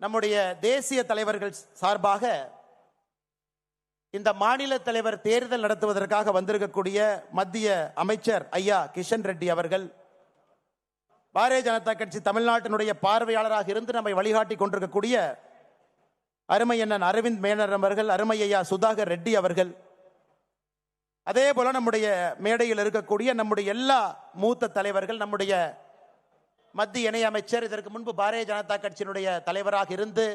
நம்முடைய தேசிய தலைவர்கள் சார்பாக இந்த மாநில தலைவர் தேர்தல் நடத்துவதற்காக வந்திருக்கக்கூடிய மத்திய அமைச்சர் ஐயா கிஷன் ரெட்டி அவர்கள் பாரதிய ஜனதா கட்சி தமிழ்நாட்டினுடைய பார்வையாளராக இருந்து நம்மை வழிகாட்டி கொண்டிருக்கக்கூடிய அருமை அண்ணன் அரவிந்த் மேனர் அவர்கள் அருமை ஐயா சுதாகர் ரெட்டி அவர்கள் அதே போல நம்முடைய மேடையில் இருக்கக்கூடிய நம்முடைய எல்லா மூத்த தலைவர்கள் நம்முடைய மத்திய இணையமைச்சர் இதற்கு முன்பு பாரதிய ஜனதா கட்சியினுடைய தலைவராக இருந்து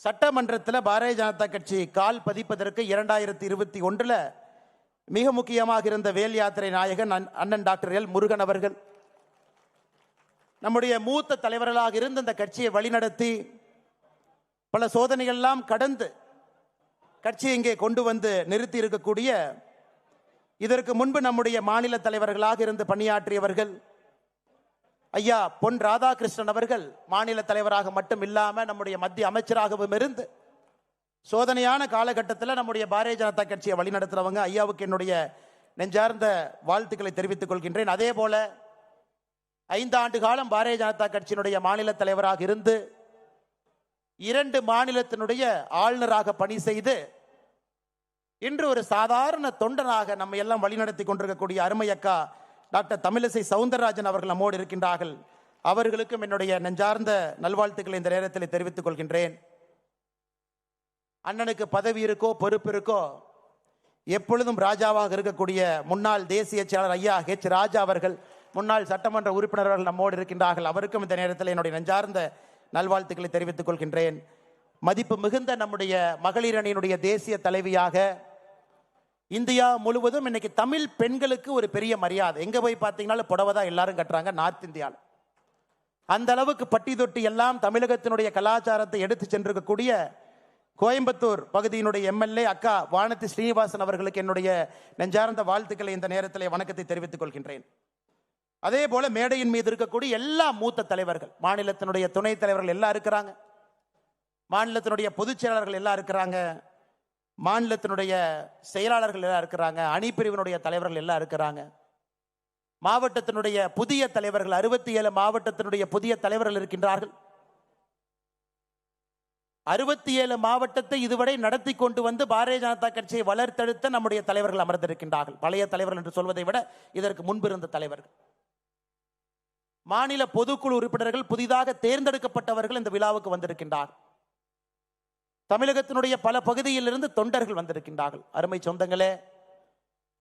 சட்டமன்றத்தில் பாரதிய ஜனதா கட்சி கால் பதிப்பதற்கு இரண்டாயிரத்தி இருபத்தி ஒன்றில் மிக முக்கியமாக இருந்த வேல் யாத்திரை நாயகன் அண்ணன் அண்ணன் டாக்டர் எல் முருகன் அவர்கள். நம்முடைய மூத்த தலைவர்களாக இருந்து அந்த கட்சியை வழிநடத்தி பல சோதனைகள்லாம் கடந்து கட்சியை இங்கே கொண்டு வந்து நிறுத்தி இருக்கக்கூடிய இதற்கு முன்பு நம்முடைய மாநில தலைவர்களாக இருந்து பணியாற்றியவர்கள் ஐயா பொன் ராதாகிருஷ்ணன் அவர்கள் மாநில தலைவராக மட்டும் இல்லாமல் நம்முடைய மத்திய அமைச்சராகவும் இருந்து சோதனையான காலகட்டத்தில் நம்முடைய பாரதிய ஜனதா கட்சியை வழிநடத்துறவங்க ஐயாவுக்கு என்னுடைய நெஞ்சார்ந்த வாழ்த்துக்களை தெரிவித்துக் கொள்கின்றேன். அதே போல ஐந்து ஆண்டு காலம் பாரதிய ஜனதா கட்சியினுடைய மாநில தலைவராக இருந்து இரண்டு மாநிலத்தினுடைய ஆளுநராக பணி செய்து இன்று ஒரு சாதாரண தொண்டனாக நம்ம எல்லாம் வழிநடத்தி கொண்டிருக்கக்கூடிய அருமை அக்கா டாக்டர் தமிழிசை சவுந்தரராஜன் அவர்கள் நம்மோடு இருக்கின்றார்கள். அவர்களுக்கும் என்னுடைய நெஞ்சார்ந்த நல்வாழ்த்துக்களை இந்த நேரத்தில் தெரிவித்துக் கொள்கின்றேன். அண்ணனுக்கு பதவி இருக்கோ பொறுப்பு இருக்கோ எப்பொழுதும் ராஜாவாக இருக்கக்கூடிய முன்னாள் தேசிய செயலர் ஐயா ஹெச் ராஜா அவர்கள் முன்னாள் சட்டமன்ற உறுப்பினர்கள் நம்மோடு இருக்கின்றார்கள். அவருக்கும் இந்த நேரத்தில் என்னுடைய நெஞ்சார்ந்த நல்வாழ்த்துக்களை தெரிவித்துக் கொள்கின்றேன். மதிப்பு மிகுந்த நம்முடைய மகளிர் அணியினுடைய தேசிய தலைவியாக இந்தியா முழுவதும் இன்னைக்கு தமிழ் பெண்களுக்கு ஒரு பெரிய மரியாதை. எங்கே போய் பார்த்தீங்கனாலும் புடவை தான் எல்லாரும் கட்டுறாங்க நார்த் இந்தியாவில் அந்த அளவுக்கு பட்டி தொட்டி எல்லாம் தமிழகத்தினுடைய கலாச்சாரத்தை எடுத்து சென்றிருக்கக்கூடிய கோயம்புத்தூர் பகுதியினுடைய எம்எல்ஏ அக்கா வானதி ஸ்ரீனிவாசன் அவர்களுக்கு என்னுடைய நெஞ்சார்ந்த வாழ்த்துக்களை இந்த நேரத்தில் வணக்கத்தை தெரிவித்துக் கொள்கின்றேன். அதே போல மேடையின் மீது இருக்கக்கூடிய எல்லா மூத்த தலைவர்கள் மாநிலத்தினுடைய துணைத் தலைவர்கள் எல்லாம் இருக்கிறாங்க. மாநிலத்தினுடைய பொதுச் செயலாளர்கள் எல்லாம் இருக்கிறாங்க. மாநிலத்தினுடைய செயலாளர்கள் எல்லாம் இருக்கிறாங்க அணிப்பிரிவினுடைய தலைவர்கள் எல்லாம் இருக்கிறாங்க. மாவட்டத்தினுடைய புதிய தலைவர்கள் அறுபத்தி ஏழு மாவட்டத்தினுடைய புதிய தலைவர்கள் இருக்கின்றார்கள். அறுபத்தி ஏழு மாவட்டத்தை இதுவரை நடத்தி கொண்டு வந்து பாரதிய ஜனதா கட்சியை வளர்த்தெடுத்த நம்முடைய தலைவர்கள் அமர்ந்திருக்கின்றார்கள். பழைய தலைவர்கள் என்று சொல்வதை விட இதற்கு முன்பு இருந்த தலைவர்கள். மாநில பொதுக்குழு உறுப்பினர்கள் புதிதாக தேர்ந்தெடுக்கப்பட்டவர்கள் இந்த விழாவுக்கு வந்திருக்கின்றார்கள். தமிழகத்தினுடைய பல பகுதியிலிருந்து தொண்டர்கள் வந்திருக்கின்றார்கள். அருமை சொந்தங்களே